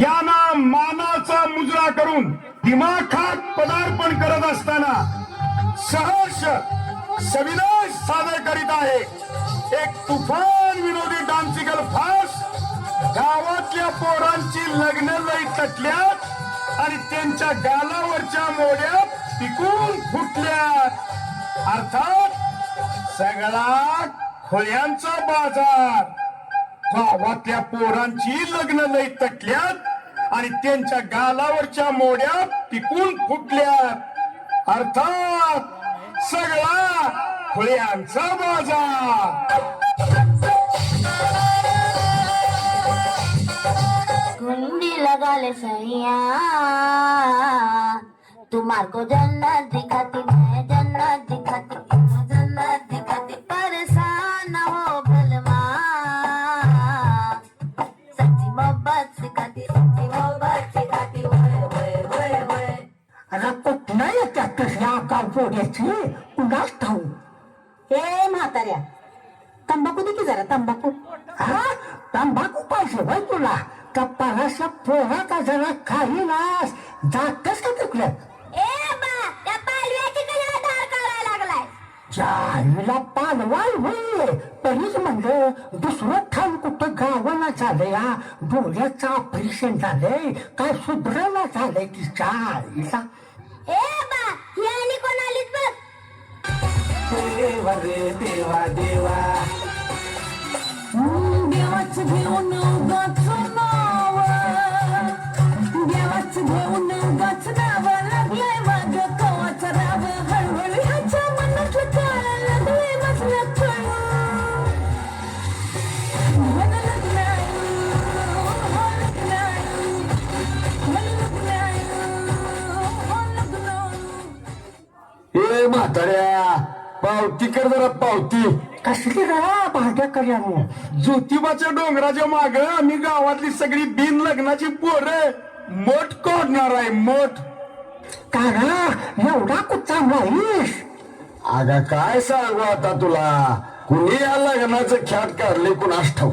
यांना मानाचा मुजरा करून दिमाखात पदार्पण करत असताना सहर्ष सविनाश सादर करीत आहे. एक तुफान विनोदी डान्सिकल फास गावातल्या पोरांची लग्न लई तटल्यात आणि त्यांच्या गालावरच्या मोड्या पिकून फुटल्या अर्थात सगळा खोळ्यांचा बाजार. गावातल्या पोरांची लग्न लई तटल्यात आणि त्यांच्या गालावरच्या मोड्या पिकून फुटल्यात. अर्थात सगळा खुळ्यांचा बाजार कुंडी लगाले सैया. तू को जन्नत दिखाती मैं जन्नत दिखाती. पोड्याची कुणाच ठाऊ. ए म्हाताऱ्या तंबाखू दे की जरा तंबाखू. हा तंबाखू पाहिजे भाई तुला. का पराशा पोराचा जरा खाली नास जातच का लागलाय? जाईला पालवाय होईल तरीच म्हणलं दुसरं ठाण कुठं गावाला झालंय हा? डोळ्याचं ऑपरेशन झालंय. काय सुधरायला झालंय तिच्या आईला? ए बा देवा रे देवा देवा. देवाच घेऊन उगाच नाव. देवाच घेऊन उगाच नाव. लागलंय माग कवाचा राव. हळूहळू ह्याच्या मनातलं कळायला लागलंय माझं कळू लग्नाय, हो हो म्हाताऱ्या पावती कर जरा पावती. कसली रा? भांड्या कल्यानं ज्योतिबाच्या डोंगराच्या माग आम्ही गावातली सगळी बिन लग्नाची पोरं मठ काढणार आहे मठ. काढा एवढा कुठचा नाहीस अगं काय सांगू आता तुला? कुणी या लग्नाचं ख्यात काढले कुणास ठाऊ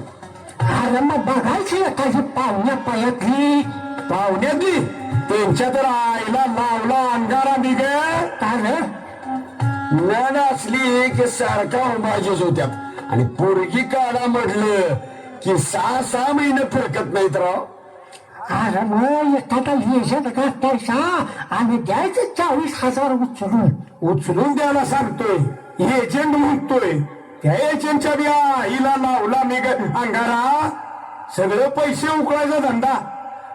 अरे मग बघायची एखादी पाहुण्या पायातली. पाहुण्यातली? त्यांच्या तर आईला लावला अंगारा निघ कारण नन असली की सारखा उभाजीच होत्यात आणि पोरगी काढा म्हटलं की सहा सहा महिने फिरकत नाहीत राव. अरे मग एखादा एजंट गाठायचा आणि द्यायचं चाळीस हजार उचलून. उचलून द्यायला सांगतोय. एजंट म्हणतोय. त्या एजंटच्या बी आईला लावला मी अंगारा. सगळे पैसे उकळायचा धंदा.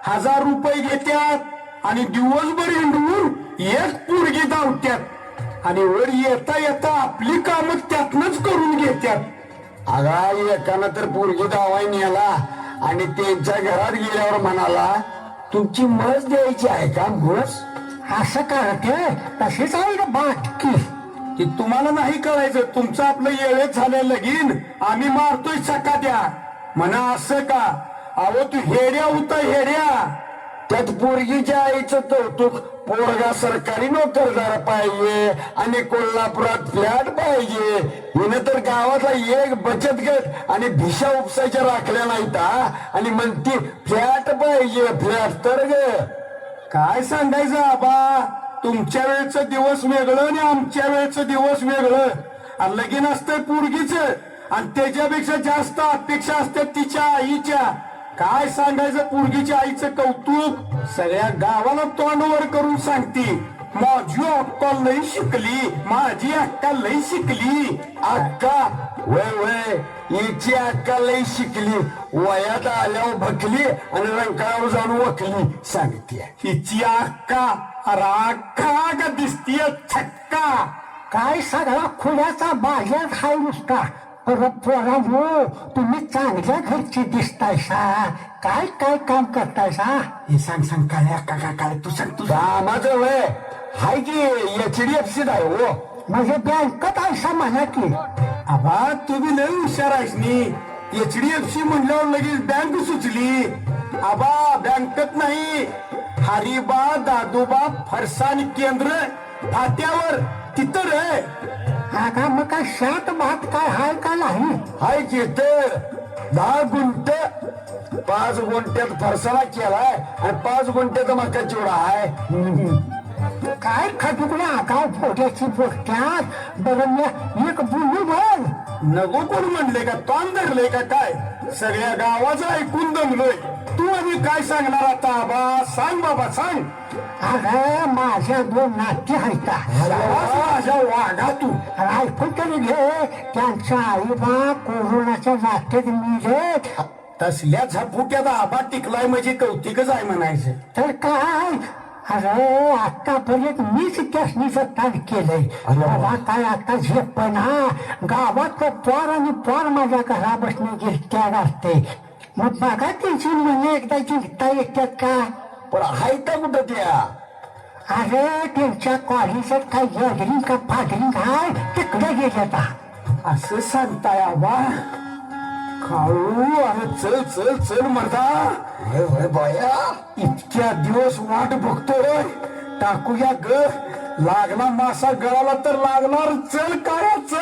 हजार रुपये घेत्यात आणि दिवसभर हिंडवून एक पोरगी धावत्यात. आणि वर येता येता आपली कामं त्यातनच करून घेत्यात. अगा एकानं तर पोरगी धावाय नेला आणि त्यांच्या घरात गेल्यावर म्हणाला तुमची मस द्यायची आहे का मस? असं करते तशीच आहे ना बाटकी. की तुम्हाला नाही कळायचं तुमचं आपलं येळेत झालं लगीन आम्ही मारतोय सकाट्या म्हणा असं का? अहो तू हेड्या होता हेड्या. त्यात पोरगीच्या आईचं कौतुक पोरगा सरकारी नोकरदार पाहिजे आणि कोल्हापुरात फ्लॅट पाहिजे. हिनं तर गावातला एक बचत गट आणि भिशा उपसायच्या राखल्या नाहीत आणि म्हणती फ्लॅट पाहिजे फ्लॅट तर ग. काय सांगायचं आबा? तुमच्या वेळचं दिवस वेगळं आणि आमच्या वेळचं दिवस वेगळं. आणि लगीन असतंय पोरगीच. आणि त्याच्यापेक्षा जास्त अपेक्षा असतात तिच्या आईच्या. काय सांगायचं पोरगीच्या आईचं कौतुक? सगळ्या गावाला तोंडवर करून सांगती माझी अक्का लई शिकली माझी अक्का लई शिकली अक्का वय वय हिची अक्का लई शिकली वयात आल्यावर भकली आणि रंकाळावर जाऊन वकली सांगते हिची अक्का अरे अक्का का दिसतीय छक्का. काय सगळा खुल्याचा बाहेर हाय नुसता. पोरांनो तुम्ही चांगल्या घरची दिसतायसा. काय काय काम करतायसा? हे सांग सांग काय काय काय तू सांग तू कामाचं वय हाय की एच डी एफ सी आहे हो. म्हणजे बँकत आयसा म्हणा की. आबा तुम्ही लय हुशार आहेस नी. एच डी एफ सी म्हणल्यावर लगेच बँक सुचली. आबा बँकत नाही. हरिबा दादोबा फरसाण केंद्र फाट्यावर. तिथं रे काका मग काय शात भात काय हाय का नाही? हाय जिथे दहा गुंट पाच गुंठ्यात फरसाना केलाय आणि पाच गुंठ्यात मका चिवडा आहे काय खटुकल्या आगाव फोड्याची बोलत्यात बरं मी एक बोलू बोल नको कोण म्हणले का? तोंड धरले का काय? सगळ्या गावाचं ऐकून दमलोय. तू आणि काय सांगणार आता बा? सांग बाबा सांग. अरे माझ्या दोन नाते आहेत. आवाज माझ्या वाघा तू. ऐकून तरी घे. त्यांच्या आईबा कोरोनाच्या लाटेत मिळे तसल्या झपुक्यात आबा टिकलाय म्हणजे कौतिकच आहे म्हणायचं. तर काय? अरे आतापर्यंत मीच त्यासनीच ताण केलंय. मला काय आता झेपना गावात पोर आणि पोर माझ्या घरा बसणे गिरत्या घालते मग बघा त्यांची म्हणे एकदा जिंकता येतात का? पण हाय तर कुठं त्या? अरे त्यांच्या कॉलेजात काय गॅदरिंग का फादरिंग आहे तिकडे गेले आता असं सांगताय आबा. खाऊ अरे चल चल चल म्हणता होय होय बाया. इतक्या दिवस वाट बघतोय. टाकूया ग लागला मासा गळाला तर लागणार चल काय चल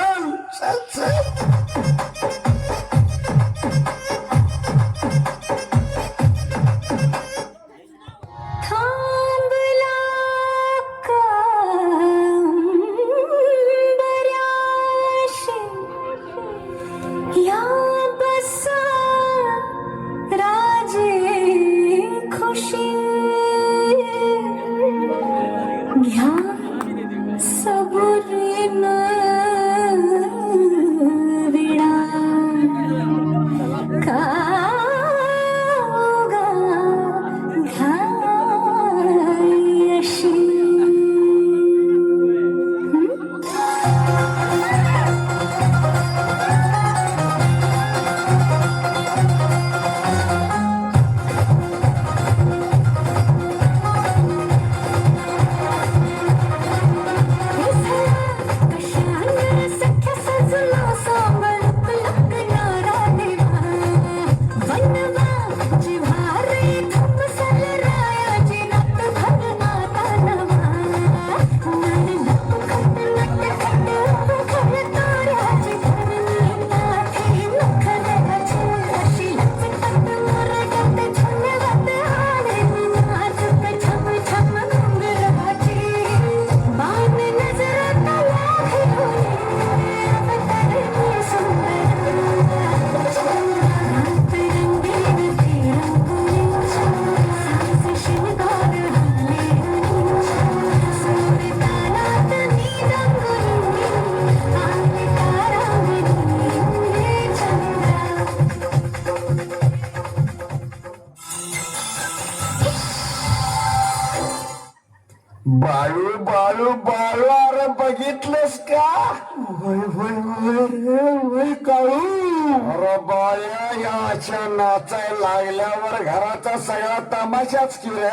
अरे बाया याच्या नाचाय लागल्यावर घराचा सगळा तमाशाच की रे?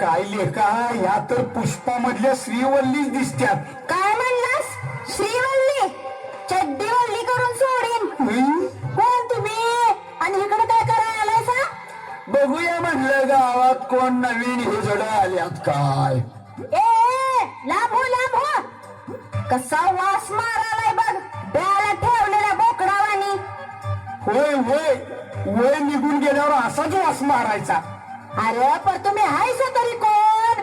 काय लेखा ह्या तर पुष्पामधल्या श्रीवल्लीच दिसत्यात. काय म्हणलास? श्रीवल्ली? चड्डी वल्ली करून सोडीन. कोण तुम्ही? आणि इकडे काय करायला आलायसा? बघूया म्हणलं गावात कोण नवीन हिजड आल्यात काय. ए लांब हो लांब. हो कसा वास मारालाय बघ होय होय. वय निघून गेल्यावर असाच वास मारायचा. अरे पण तुम्ही हायसा तरी कोण?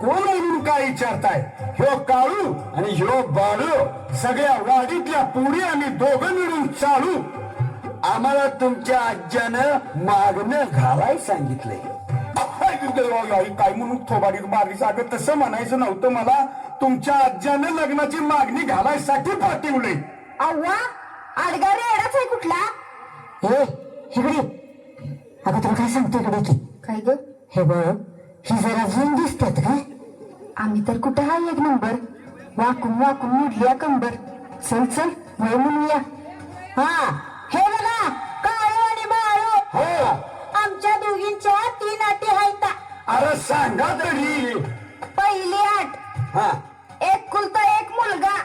कोण म्हणून काय विचारताय? ह्यो काळू आणि ह्यो बाळू सगळ्या वाडीतल्या पुढे आम्ही दोघं मिळून चालू. आम्हाला तुमच्या आज्यानं मागणं घालाय सांगितलंय. आई काय म्हणून थोबाडीत मारली सागत तसं म्हणायचं नव्हतं मला. तुमच्या आज्यानं लग्नाची मागणी घालायसाठी पाठवले अव्वा अडगा रेडाच आहे कुठला? हे इकडे अगं तुला काय सांगतो इकडे की? काय ग? हे बघ ही जरा जून दिसतात काय आम्ही तर कुठं हाय एक नंबर? वाकून वाकून मुडल्या कंबर. चल चल वय म्हणूया हा. हे बघा काळू आणि बाळू. हो. आमच्या दोघींच्या तीन अटी आहेत. अरे सांगा तरी. पहिली आठ हा. एक कुलता एक मुलगा.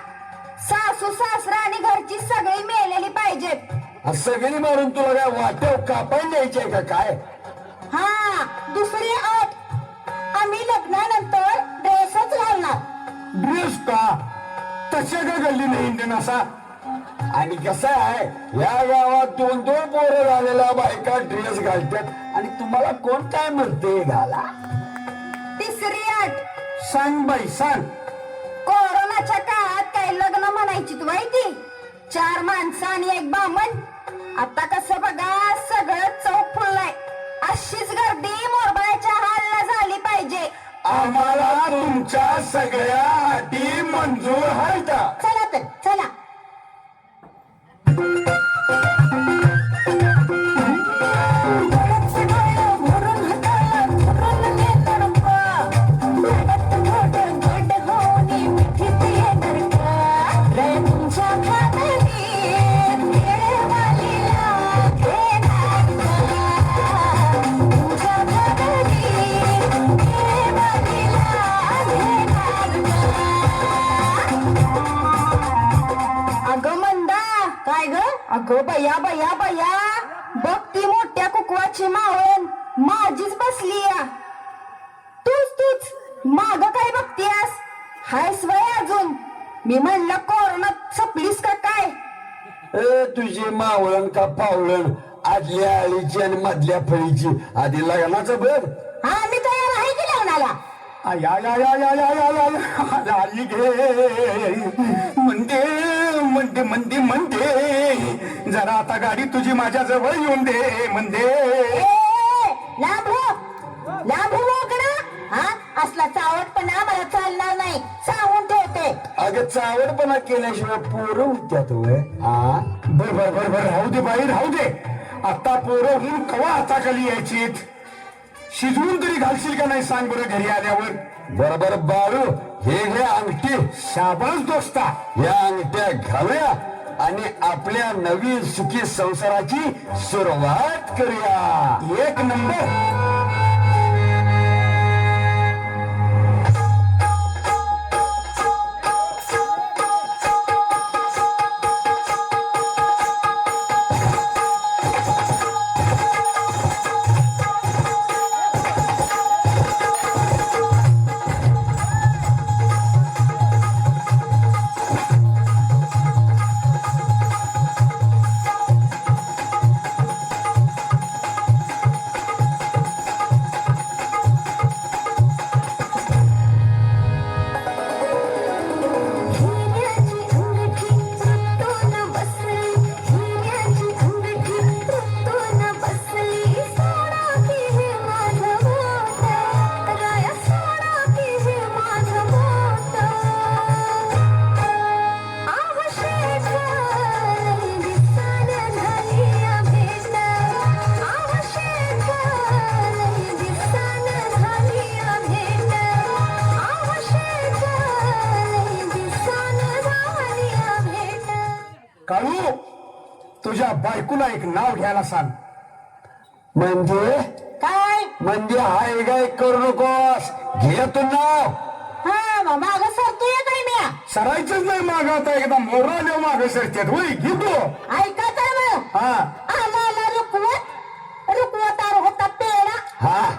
सासू सासरा आणि घरची सगळी मेलेली पाहिजेत. सगळी मारून तुला काय वाटेव कापायला द्यायचंय का काय? हा दुसरी अट. आम्ही लग्नानंतर ड्रेसच घालणार. ड्रेस का? तशा का गल्ली नाही इंडियन असा? आणि कसं आहे या गावात दोन दोन पोरं झालेल्या बायका ड्रेस घालतात. आणि तुम्हाला कोण काय म्हणते घाला? तिसरी अट. सांग बाई सांग. कोरोनाच्या काळात काही लग्न म्हणायची तू माहिती? चार माणसं आणि एक बामण. आता कसं बघा सगळं चौक फुललाय. अशीच गर्दी मोरबाळ्याच्या हालला झाली पाहिजे. आम्हाला तुमच्या सगळ्या अटी मंजूर आहेत. काय ग? अगं बया बया बया. बघ ती मोठ्या कुकवाची मावळण माझीच बसली या तूच तूच. माग काय बघतीयास? हायस वय अजून. मी म्हणलं कोरोना सपलीस का काय? ए तुझी मावळण का पावळण? आदल्या आळीची आणि मधल्या फळीची. आधी लग्नाचं बघ. हा मी तयार आहे की लग्नाला? आया या या या या या या लाली घे म्हणते म्हणते म्हणते म्हणते जरा आता गाडी तुझी माझ्या जवळ येऊन दे म्हणते लांब हो लांब हो हा असला चावटपणा मला चालणार नाही सांगून ठेवते अगं चावडपणा केल्याशिवाय पोरं उद्यात होय हा बर बर बर बर राहू दे बाई राहू दे आता पोरं होऊन कवा हाताखाली यायचीत शिजवून तरी घालशील का नाही सांग बरं घरी आल्यावर? बरोबर बाळू. हे घे अंगठी. शाबास दोस्ता. या अंगठ्या घालूया आणि आपल्या नवीन सुखी संसाराची सुरुवात करूया. एक नंबर. एक नाव घ्यायला सांग. म्हणजे? काय? म्हणजे हाय गाय करू नकोस. घे तू नाव. हा माग सरतोय काय म्या. सरायचंच नाही माग आता एकदा मोराले माग सरतात. होय घे तू. ऐका तर मग. हा. रुकवत रुकवतावर होता पेडा हा.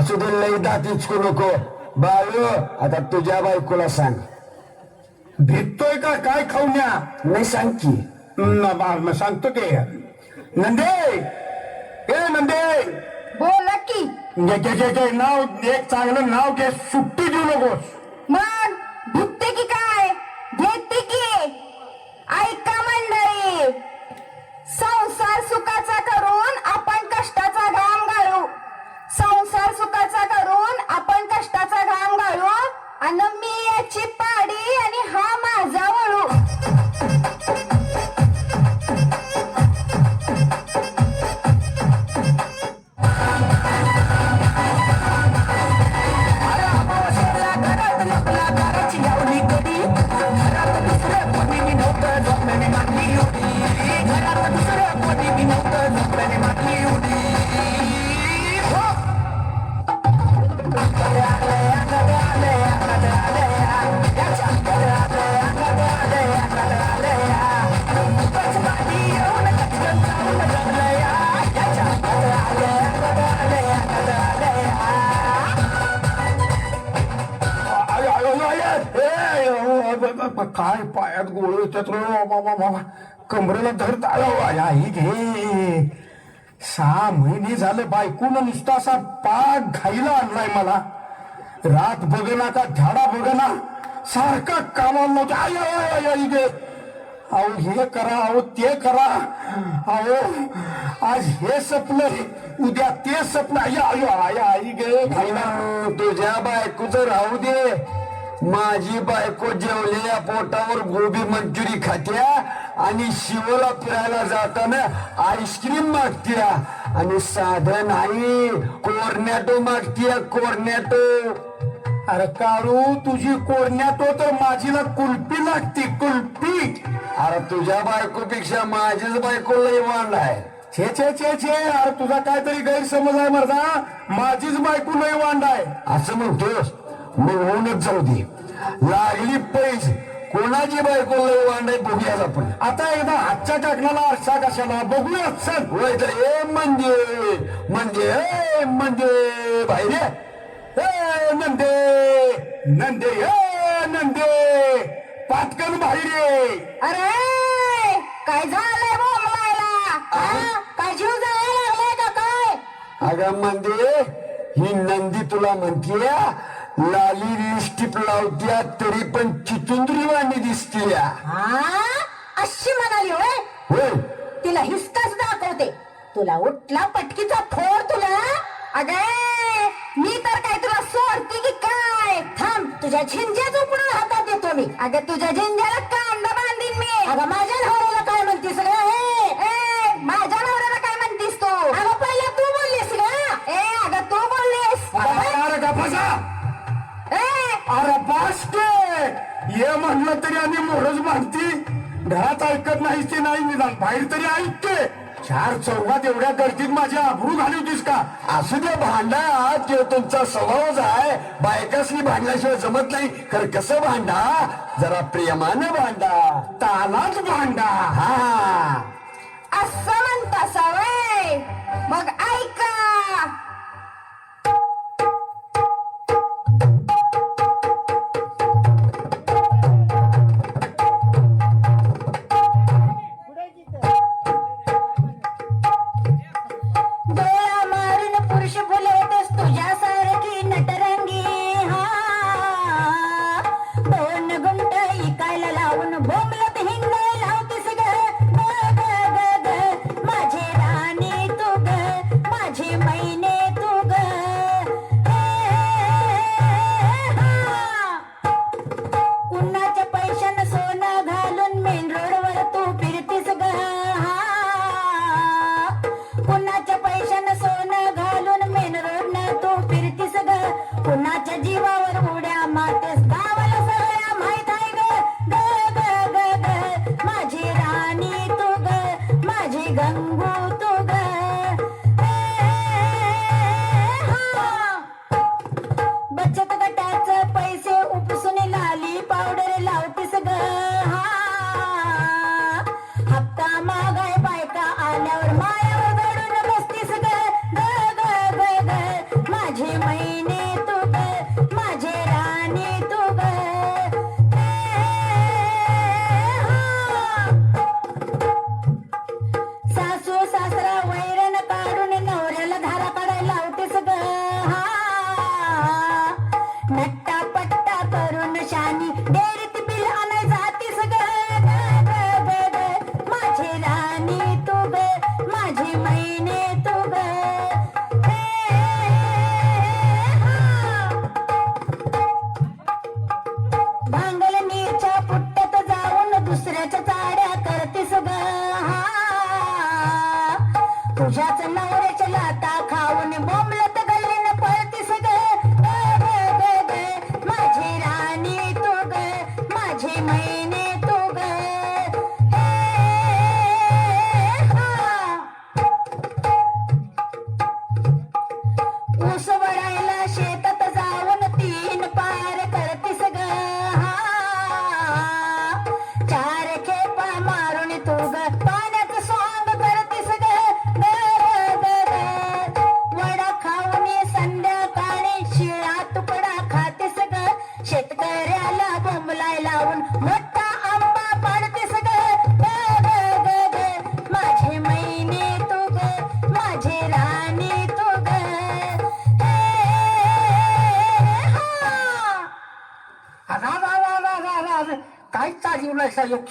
असू दे लई दात इचकू नको. बाळू आता तुझ्या बायकोला सांग. भेटतोय का? काय खाऊन्या नाही सांग की. न- बा- म- सांगतो की. नंदे! ए नंदे! बोला की. घे घे घे घे. नाव एक चांगलं नाव घे. सुट्टी देऊ नकोस. मग? I Anna me. काय पायात गोळ येतात बाबा बाबा कमरेला धर आई घे. सहा महिने झाले बायकून नुसता असा पाक घाईला आणलाय मला. रात बघना का झाडा बघना सारखा कामाला नव्हतं आई आई, आई गे. अहो हे करा अहो ते करा. अहो आज हे सपलं उद्या ते सपलं. आई आई आई आई गे तुझ्या बायकोचं राहू दे. माझी बायको जेवलेल्या पोटावर गोबी मंचुरी खात्या आणि शिवला फिरायला जाताना आईस्क्रीम मागत्या. आणि साधन नाही कोरनॅटो मागतीया कोरनॅटो अरे कारू तुझी कोरण्यात तर माझीला कुल्फी लागते कुल्फी. अरे तुझ्या बायकोपेक्षा माझीच बायको लय वांड आहे. छे छे छे छे अरे तुझा काहीतरी गैरसमज आहे मर्दा. माझीच बायको लय वांड आहे. असं म्हणतोस? मग होऊनच जाऊ दे. लागली पैस कोणाची बायको लय वांड आहे बघूयाच आपण? आता एकदा हातच्या टाकण्याला आरसा कशाला? बघूया चल. होय तर ए म्हणजे म्हणजे ए म्हणजे बाहेर ये. ए नंदे नंदे ए नंदे पाटकन बाहेर ये. अरे काय झालंय बोंबलायला हा? काय जीव जायला लागलाय का काय? अगं म्हणजे ही नंदी तुला म्हणतीय लाली लिस्टिप लावत्या तरी पण चितुंद्री वाणी दिसतीय. अशी म्हणाली होय? होय. तिला हिसकाच दाखवते. तुला उठला पटकीचा फोड तुला? अगे मी तर काय तुला सोडते की काय? थांब तुझ्या झिंज्याच उपडून हातात देतो मी. अगं तुझ्या झिंज्याला कांदा बांधीन मी. अगं माझ्या नवऱ्याला काय म्हणतीस ग? हे? माझ्या नवऱ्याला काय म्हणतीस तू? अगं पहिले तू बोललीस ग? ए अगं तू बोललीस. अरे अरे ये म्हणलं तरी आणि मोरज मानती घरात ऐकत नाही ते नाही निदान? बाहेर तरी ऐकते चार चौघात एवढ्या गर्दीत माझी आबरू घाली होतीस का? असू दे भांडा तो तुमचा स्वभावच आहे बायकासनी भांडल्याशिवाय जमत नाही. तर कसं भांडा? जरा प्रेमानं भांडा. तालाच भांडा. हा. असं म्हणता सवय मग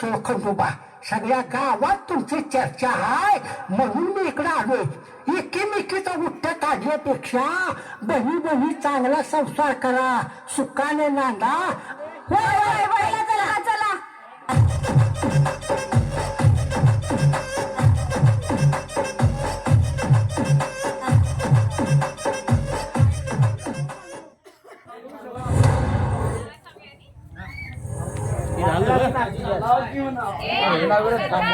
चोखंडोबा सगळ्या गावात तुमची चर्चा आहे. म्हणून मी इकडे आलोय. एकेमेकीचा उठ्ठ काढण्यापेक्षा बही बही चांगला संसार करा. सुखाने नांदा. palabras.